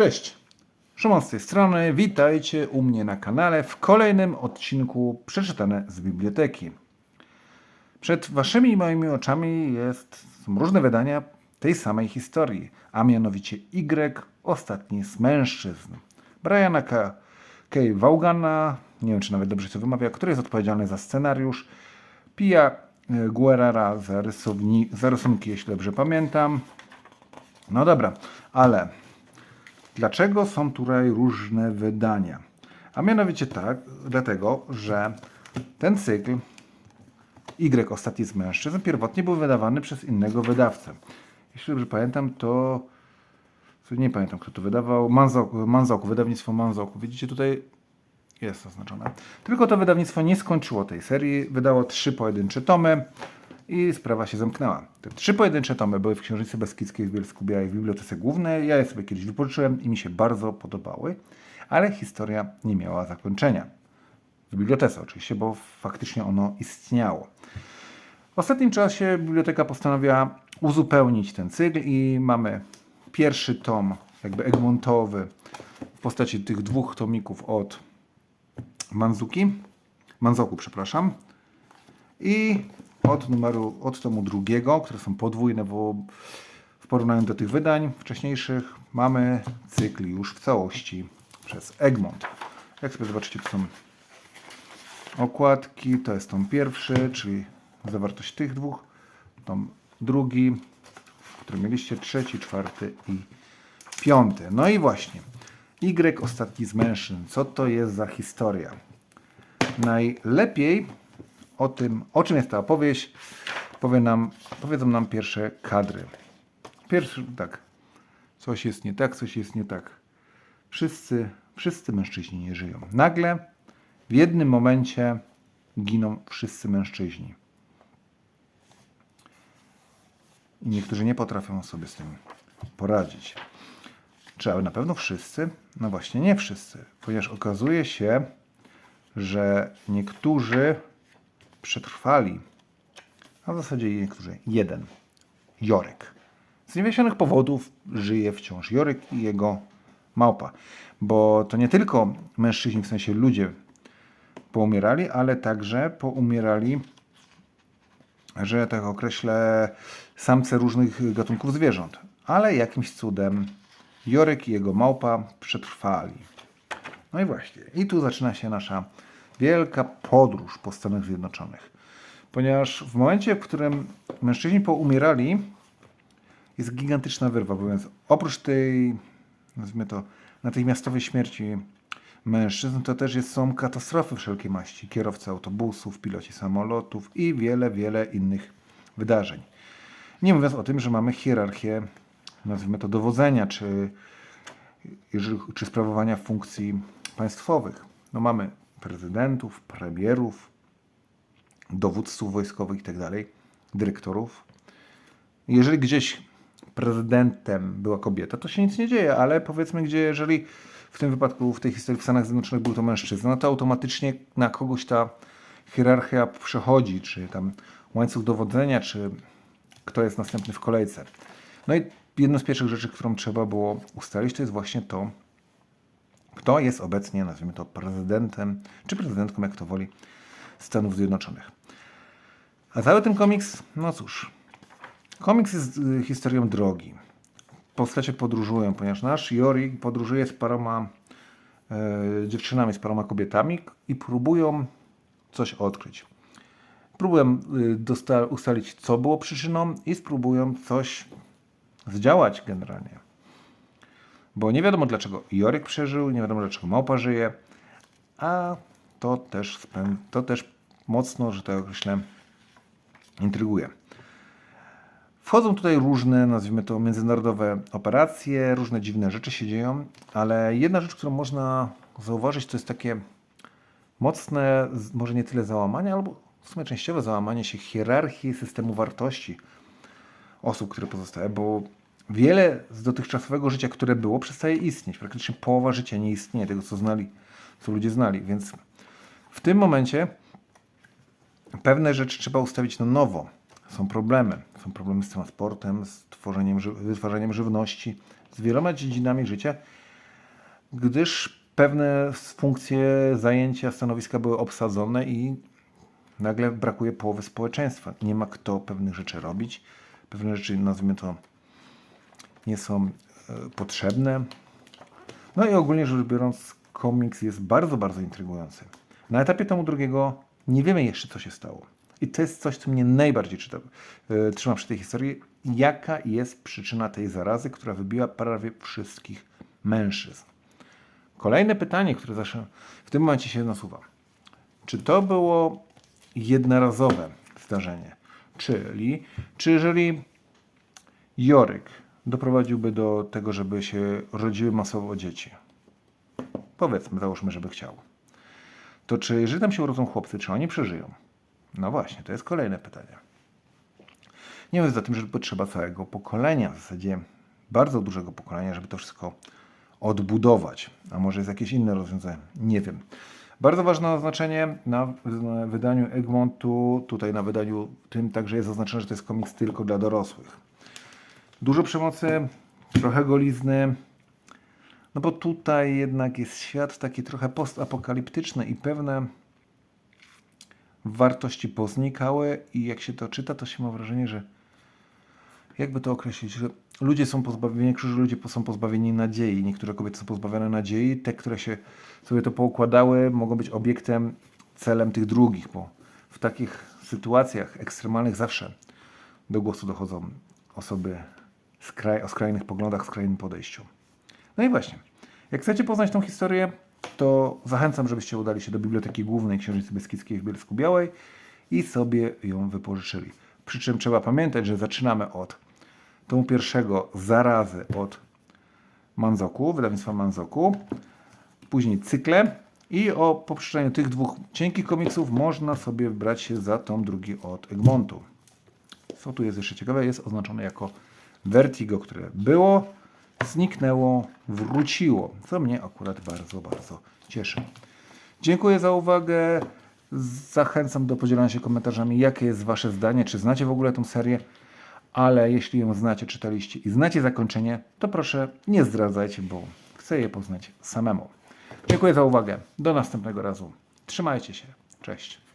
Cześć! Szymon z tej strony, witajcie u mnie na kanale w kolejnym odcinku Przeczytane z Biblioteki. Przed waszymi i moimi oczami jest, są różne wydania tej samej historii, a mianowicie Y, ostatni z mężczyzn. Briana K. K. Nie wiem czy nawet dobrze to wymawia, który jest odpowiedzialny za scenariusz, Pia e, Guerrera za, rysowni, za rysunki, jeśli dobrze pamiętam. No dobra, ale Dlaczego są tutaj różne wydania? A mianowicie tak, dlatego, że ten cykl Y Ostatni z mężczyzn pierwotnie był wydawany przez innego wydawcę. Jeśli dobrze pamiętam, to nie pamiętam kto to wydawał. Manzoku, Manzoku wydawnictwo Manzoku. Widzicie tutaj jest oznaczone. Tylko to wydawnictwo nie skończyło tej serii. Wydało trzy pojedyncze tomy i sprawa się zamknęła. Te trzy pojedyncze tomy były w Księżycy Beskidzkiej w Bielsku-Białej w Bibliotece Głównej. Ja je sobie kiedyś wypożyczyłem i mi się bardzo podobały, ale historia nie miała zakończenia. W bibliotece oczywiście, bo faktycznie ono istniało. W ostatnim czasie biblioteka postanowiła uzupełnić ten cykl i mamy pierwszy tom, jakby Egmontowy, w postaci tych dwóch tomików od Manzuki, Manzoku, przepraszam, i od numeru, od tomu drugiego, które są podwójne, bo w porównaniu do tych wydań wcześniejszych mamy cykl już w całości przez Egmont. Jak sobie zobaczycie, to są okładki, to jest tom pierwszy, czyli zawartość tych dwóch, tom drugi, który mieliście, trzeci, czwarty i piąty. No i właśnie, Y ostatni z mężczyzn. Co to jest za historia? Najlepiej o tym, o czym jest ta opowieść, powie nam, powiedzą nam pierwsze kadry. Pierwszy, tak, coś jest nie tak, coś jest nie tak. Wszyscy, wszyscy mężczyźni nie żyją. Nagle, w jednym momencie giną wszyscy mężczyźni. I niektórzy nie potrafią sobie z tym poradzić. Czy na pewno wszyscy? No właśnie nie wszyscy, ponieważ okazuje się, że niektórzy przetrwali, a w zasadzie niektórzy jeden, Jorek. Z niewyjaśnionych powodów żyje wciąż Jorek i jego małpa, bo to nie tylko mężczyźni, w sensie ludzie poumierali, ale także poumierali, że tak określę, samce różnych gatunków zwierząt. Ale jakimś cudem Jorek i jego małpa przetrwali. No i właśnie, i tu zaczyna się nasza wielka podróż po Stanach Zjednoczonych. Ponieważ w momencie, w którym mężczyźni poumierali, jest gigantyczna wyrwa, bowiem oprócz tej, nazwijmy to, natychmiastowej śmierci mężczyzn, to też jest, są katastrofy wszelkiej maści. Kierowcy autobusów, piloci samolotów i wiele, wiele innych wydarzeń. Nie mówiąc o tym, że mamy hierarchię, nazwijmy to, dowodzenia, czy, czy sprawowania funkcji państwowych. No mamy prezydentów, premierów, dowódców wojskowych itd., dyrektorów. Jeżeli gdzieś prezydentem była kobieta, to się nic nie dzieje, ale powiedzmy, gdzie jeżeli w tym wypadku, w tej historii w Stanach Zjednoczonych był to mężczyzna, no to automatycznie na kogoś ta hierarchia przechodzi, czy tam łańcuch dowodzenia, czy kto jest następny w kolejce. No i jedną z pierwszych rzeczy, którą trzeba było ustalić, to jest właśnie to, kto jest obecnie, nazwijmy to, prezydentem, czy prezydentką, jak to woli, Stanów Zjednoczonych. A cały ten komiks, no cóż, komiks jest y, historią drogi. Postacie podróżują, ponieważ nasz Jori podróżuje z paroma e, dziewczynami, z paroma kobietami i próbują coś odkryć. Próbują y, ustalić, co było przyczyną i spróbują coś zdziałać generalnie. Bo nie wiadomo dlaczego Joryk przeżył, nie wiadomo dlaczego Małpa żyje, a to też, to też mocno, że tak określę, intryguje. Wchodzą tutaj różne, nazwijmy to, międzynarodowe operacje, różne dziwne rzeczy się dzieją, ale jedna rzecz, którą można zauważyć, to jest takie mocne, może nie tyle załamanie, albo w sumie częściowe załamanie się hierarchii systemu wartości osób, które pozostały, bo wiele z dotychczasowego życia, które było, przestaje istnieć. Praktycznie połowa życia nie istnieje, tego co znali, co ludzie znali. Więc w tym momencie pewne rzeczy trzeba ustawić na nowo. Są problemy. Są problemy z transportem, z tworzeniem, wytwarzaniem żywności, z wieloma dziedzinami życia, gdyż pewne funkcje, zajęcia, stanowiska były obsadzone i nagle brakuje połowy społeczeństwa. Nie ma kto pewnych rzeczy robić. Pewne rzeczy, nazwijmy to, nie są e, potrzebne. No i ogólnie rzecz biorąc, komiks jest bardzo, bardzo intrygujący. Na etapie tomu drugiego nie wiemy jeszcze, co się stało. I to jest coś, co mnie najbardziej czyta, e, trzyma przy tej historii. Jaka jest przyczyna tej zarazy, która wybiła prawie wszystkich mężczyzn? Kolejne pytanie, które zawsze w tym momencie się nasuwa. Czy to było jednorazowe zdarzenie? Czyli, czy jeżeli Joryk doprowadziłby do tego, żeby się rodziły masowo dzieci? Powiedzmy, załóżmy, żeby chciał. To czy jeżeli tam się urodzą chłopcy, czy oni przeżyją? No właśnie, to jest kolejne pytanie. Nie wiem, za tym, że potrzeba całego pokolenia, w zasadzie bardzo dużego pokolenia, żeby to wszystko odbudować. A może jest jakieś inne rozwiązanie? Nie wiem. Bardzo ważne oznaczenie na wydaniu Egmontu, tutaj na wydaniu tym także jest zaznaczone, że to jest komiks tylko dla dorosłych. Dużo przemocy, trochę golizny, no bo tutaj jednak jest świat taki trochę postapokaliptyczny i pewne wartości poznikały i jak się to czyta, to się ma wrażenie, że jakby to określić, że ludzie są pozbawieni, niektórzy ludzie są pozbawieni nadziei, niektóre kobiety są pozbawione nadziei, te, które się sobie to poukładały, mogą być obiektem, celem tych drugich, bo w takich sytuacjach ekstremalnych zawsze do głosu dochodzą osoby skraj, o skrajnych poglądach, skrajnym podejściu. No i właśnie, jak chcecie poznać tą historię, to zachęcam, żebyście udali się do Biblioteki Głównej Księżycy Beskidzkiej w Bielsku Białej i sobie ją wypożyczyli. Przy czym trzeba pamiętać, że zaczynamy od tomu pierwszego zarazy od Manzoku, wydawnictwa Manzoku, później cykle i o po tych dwóch cienkich komiksów można sobie wybrać się za tom drugi od Egmontu. Co tu jest jeszcze ciekawe, jest oznaczone jako Vertigo, które było, zniknęło, wróciło, co mnie akurat bardzo, bardzo cieszy. Dziękuję za uwagę. Zachęcam do podzielenia się komentarzami, jakie jest Wasze zdanie, czy znacie w ogóle tą serię, ale jeśli ją znacie, czytaliście i znacie zakończenie, to proszę nie zdradzajcie, bo chcę je poznać samemu. Dziękuję za uwagę. Do następnego razu. Trzymajcie się. Cześć.